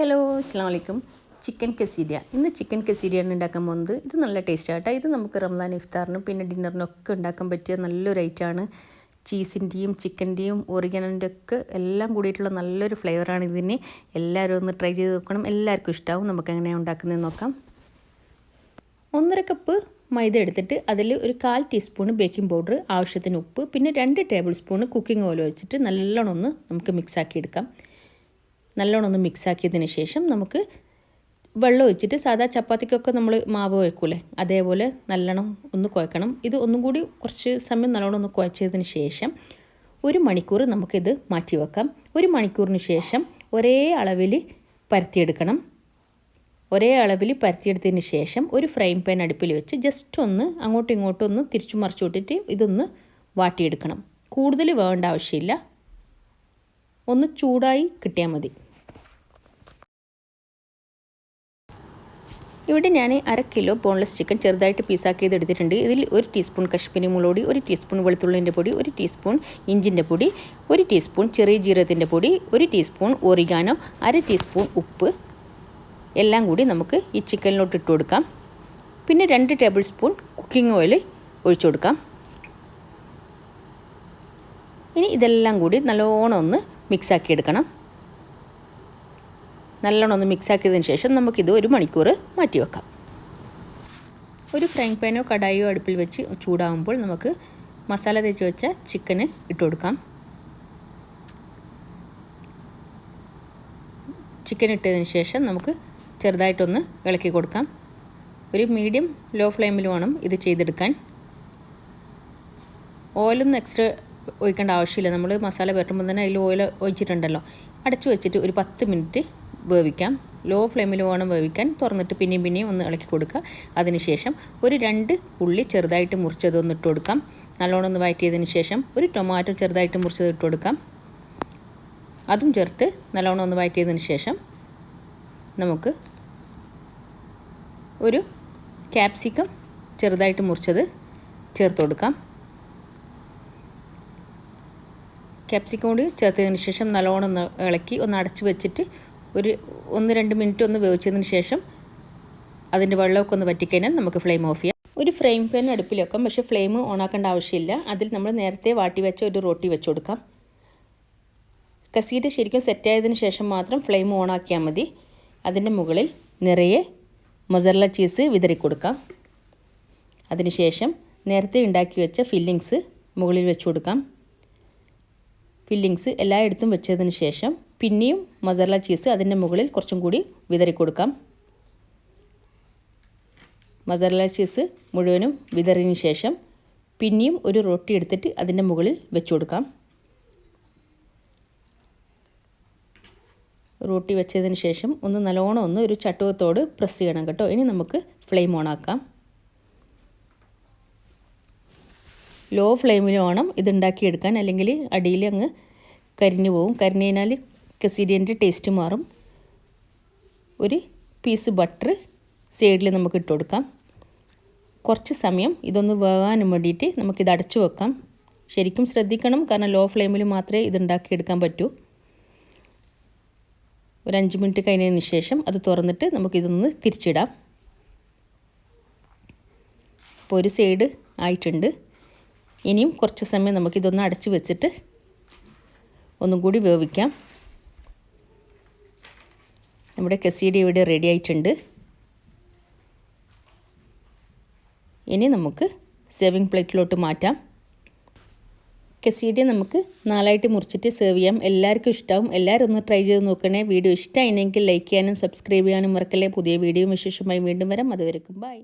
Hello അസ്സാം വലൈക്കും chicken കസീരിയ. ഇന്ന് ചിക്കൻ കസീരിയാണ് ഉണ്ടാക്കാൻ പോകുന്നത്. ഇത് നല്ല ടേസ്റ്റ് ആട്ടോ ഇത് നമുക്ക് റംസാൻ ഇഫ്താറിനും പിന്നെ ഡിന്നറിനും ഒക്കെ ഉണ്ടാക്കാൻ പറ്റിയ നല്ലൊരു ഐറ്റമാണ് ചീസിന്റെയും ചിക്കന്റെയും ഒറിഗനന്റെ ഒക്കെ എല്ലാം കൂടിയിട്ടുള്ള നല്ലൊരു ഫ്ലേവറാണ് ഇതിന്. എല്ലാവരും ഒന്ന് ട്രൈ ചെയ്ത് നോക്കണം. എല്ലാവർക്കും ഇഷ്ടമാവും നമുക്ക് എങ്ങനെയാണ് ഉണ്ടാക്കുന്നതെന്ന് നോക്കാം. ഒന്നര കപ്പ് മൈദ എടുത്തിട്ട് അതിൽ ഒരു കാൽ ടീസ്പൂൺ ബേക്കിംഗ് പൗഡർ ആവശ്യത്തിന് ഉപ്പ് പിന്നെ രണ്ട് ടേബിൾ സ്പൂൺ കുക്കിംഗ് ഓയിൽ വെച്ചിട്ട് നല്ലോണം ഒന്ന് നമുക്ക് മിക്സാക്കി എടുക്കാം. നല്ലോണം ഒന്ന് മിക്സ് ആക്കിയതിന് ശേഷം നമുക്ക് വെള്ളം ഒഴിച്ചിട്ട് സാധാ ചപ്പാത്തിക്കൊക്കെ നമ്മൾ മാവ് വയ്ക്കൂലേ അതേപോലെ നല്ലോണം ഒന്ന് കുഴക്കണം. ഇത് ഒന്നും കൂടി കുറച്ച് സമയം നല്ലോണം ഒന്ന് കുഴച്ചതിന് ശേഷം ഒരു മണിക്കൂർ നമുക്കിത് മാറ്റി വെക്കാം. ഒരു മണിക്കൂറിന് ശേഷം ഒരേ അളവിൽ പരത്തിയെടുക്കണം. ഒരേ അളവിൽ പരത്തിയെടുത്തതിന് ശേഷം ഒരു ഫ്രൈ പാൻ അടുപ്പിൽ വെച്ച് ജസ്റ്റ് ഒന്ന് അങ്ങോട്ടും ഇങ്ങോട്ടും ഒന്ന് തിരിച്ചു മറിച്ചു വിട്ടിട്ട് ഇതൊന്ന് വാട്ടിയെടുക്കണം. കൂടുതൽ വേണ്ട ആവശ്യമില്ല. ഒന്ന് ചൂടായി കിട്ടിയാൽ മതി. ഇവിടെ ഞാൻ അര കിലോ ബോൺലെസ് ചിക്കൻ ചെറുതായിട്ട് പീസാക്കിയത് എടുത്തിട്ടുണ്ട്. ഇതിൽ ഒരു ടീസ്പൂൺ കശ്മീരി മുളകുപൊടി ഒരു ടീസ്പൂൺ വെളുത്തുള്ളിന്റെ പൊടി ഒരു ടീസ്പൂൺ ഇഞ്ചിന്റെ പൊടി ഒരു ടീസ്പൂൺ ചെറിയ ജീരകത്തിന്റെ പൊടി ഒരു ടീസ്പൂൺ ഒറിഗാനോ അര ടീസ്പൂൺ ഉപ്പ്. എല്ലാം കൂടി നമുക്ക് ഈ ചിക്കനിലോട്ട് ഇട്ട് കൊടുക്കാം. പിന്നെ രണ്ട് ടേബിൾ സ്പൂൺ കുക്കിംഗ് ഓയിൽ ഒഴിച്ചു കൊടുക്കാം. ഇനി ഇതെല്ലാം കൂടി നല്ലോണം ഒന്ന് മിക്സാക്കി എടുക്കണം. നല്ലോണം ഒന്ന് മിക്സാക്കിയതിന് ശേഷം നമുക്കിത് ഒരു മണിക്കൂർ മാറ്റി വെക്കാം. ഒരു ഫ്രൈ പാനോ കടായോ അടുപ്പിൽ വെച്ച് ചൂടാകുമ്പോൾ നമുക്ക് മസാല തേച്ച് വെച്ച ചിക്കന് ഇട്ട് കൊടുക്കാം. ചിക്കൻ ഇട്ടതിന് ശേഷം നമുക്ക് ചെറുതായിട്ടൊന്ന് ഇളക്കി കൊടുക്കാം. ഒരു മീഡിയം ലോ ഫ്ലെയിമിൽ വേണം ഇത് ചെയ്തെടുക്കാൻ. ഓയിലൊന്നും എക്സ്ട്രാ ഒഴിക്കേണ്ട ആവശ്യമില്ല. നമ്മൾ മസാല പുരട്ടുമ്പോൾ തന്നെ അതിൽ ഓയിൽ ഒഴിച്ചിട്ടുണ്ടല്ലോ. അടച്ചു വെച്ചിട്ട് ഒരു പത്ത് മിനിറ്റ് വേവിക്കാം. ലോ ഫ്ലെയിമിൽ വേണം വേവിക്കാൻ. തുറന്നിട്ട് പിന്നെയും പിന്നെയും ഒന്ന് ഇളക്കി കൊടുക്കുക. അതിനുശേഷം ഒരു രണ്ട് ഉള്ളി ചെറുതായിട്ട് മുറിച്ചതൊന്ന് ഇട്ട് കൊടുക്കാം. നല്ലോണം ഒന്ന് വഴറ്റിയതിന് ശേഷം ഒരു ടൊമാറ്റോ ചെറുതായിട്ട് മുറിച്ചത് ഇട്ട് കൊടുക്കാം. അതും ചേർത്ത് നല്ലോണം ഒന്ന് വഴറ്റിയതിന് ശേഷം നമുക്ക് ഒരു ക്യാപ്സിക്കം ചെറുതായിട്ട് മുറിച്ചത് ചേർത്ത് കൊടുക്കാം. ക്യാപ്സിക്കം കൂടി ചേർത്തതിന് ശേഷം നല്ലോണം ഒന്ന് ഇളക്കി ഒന്ന് അടച്ച് വെച്ചിട്ട് ഒരു ഒന്ന് രണ്ട് മിനിറ്റ് ഒന്ന് വേവിച്ചതിന് ശേഷം അതിന്റെ വെള്ളമൊക്കെ ഒന്ന് വറ്റിക്കഴിഞ്ഞാൽ നമുക്ക് ഫ്ലെയിം ഓഫ് ചെയ്യാം. ഒരു ഫ്രെയിം പാൻ അടുപ്പിൽ വെക്കാം പക്ഷേ ഫ്ലെയിം ഓണാക്കേണ്ട ആവശ്യമില്ല. അതിൽ നമ്മൾ നേരത്തെ വാട്ടി വെച്ച ഒരു റോട്ടി വെച്ച് കൊടുക്കാം. കസീറ്റ് ശരിക്കും സെറ്റായതിന് ശേഷം മാത്രം ഫ്ലെയിം ഓണാക്കിയാൽ മതി. അതിന്റെ മുകളിൽ നിറയെ മൊസറല ചീസ് വിതറി കൊടുക്കാം. അതിനുശേഷം നേരത്തെ ഉണ്ടാക്കി വെച്ച ഫില്ലിങ്സ് മുകളിൽ വെച്ച് കൊടുക്കാം. ഫില്ലിങ്സ് എല്ലായിടത്തും വെച്ചതിന് ശേഷം പിന്നെയും മസാല ചീസ് അതിന്റെ മുകളിൽ കുറച്ചും കൂടി വിതറി കൊടുക്കാം. മസാല ചീസ് മുഴുവനും വിതറിന് ശേഷം പിന്നെയും ഒരു റൊട്ടി എടുത്തിട്ട് അതിന്റെ മുകളിൽ വെച്ച് കൊടുക്കാം. റൊട്ടി വെച്ചതിന് ശേഷം ഒന്ന് നല്ലോണം ഒന്ന് ഒരു ചട്ടുവത്തോട് പ്രസ് ചെയ്യണം കേട്ടോ. ഇനി നമുക്ക് ഫ്ലെയിം ഓൺ ആക്കാം. ലോ ഫ്ലെയിമിൽ വേണം ഇതുണ്ടാക്കിയെടുക്കാൻ. അല്ലെങ്കിൽ അടിയിൽ അങ്ങ് കരിഞ്ഞു പോകും കരിഞ്ഞു കഴിഞ്ഞാൽ കസീരിയന്റെ ടേസ്റ്റ് മാറും. ഒരു പീസ് ബട്ടർ സൈഡിൽ നമുക്ക് ഇട്ട് കൊടുക്കാം. കുറച്ച് സമയം ഇതൊന്ന് വേകാനും വേണ്ടിയിട്ട് നമുക്കിത് അടച്ചു വെക്കാം. ശരിക്കും ശ്രദ്ധിക്കണം കാരണം ലോ ഫ്ലെയിമിൽ മാത്രമേ ഇത് ഉണ്ടാക്കിയെടുക്കാൻ പറ്റൂ. ഒരു അഞ്ച് മിനിറ്റ് കഴിഞ്ഞതിന് ശേഷം അത് തുറന്നിട്ട് നമുക്കിതൊന്ന് തിരിച്ചിടാം. അപ്പോൾ ഒരു സൈഡ് ആയിട്ടുണ്ട്. ഇനിയും കുറച്ച് സമയം നമുക്കിതൊന്ന് അടച്ച് വെച്ചിട്ട് ഒന്നും കൂടി വേവിക്കാം. നമ്മുടെ കസീഡി ഇവിടെ റെഡി ആയിട്ടുണ്ട്. ഇനി നമുക്ക് സേവിങ് പ്ലേറ്റിലോട്ട് മാറ്റാം. കസീഡിയ നമുക്ക് നാലായിട്ട് മുറിച്ചിട്ട് സെർവ് ചെയ്യാം. എല്ലാവർക്കും ഇഷ്ടമാവും എല്ലാവരും ഒന്ന് ട്രൈ ചെയ്ത് നോക്കണേ. വീഡിയോ ഇഷ്ടമായില്ലെങ്കിൽ ലൈക്ക് ചെയ്യാനും സബ്സ്ക്രൈബ് ചെയ്യാനും മറക്കല്ലേ. പുതിയ വീഡിയോ വിശേഷമായി വീണ്ടും വരാം. അതുവരെക്കും ബൈ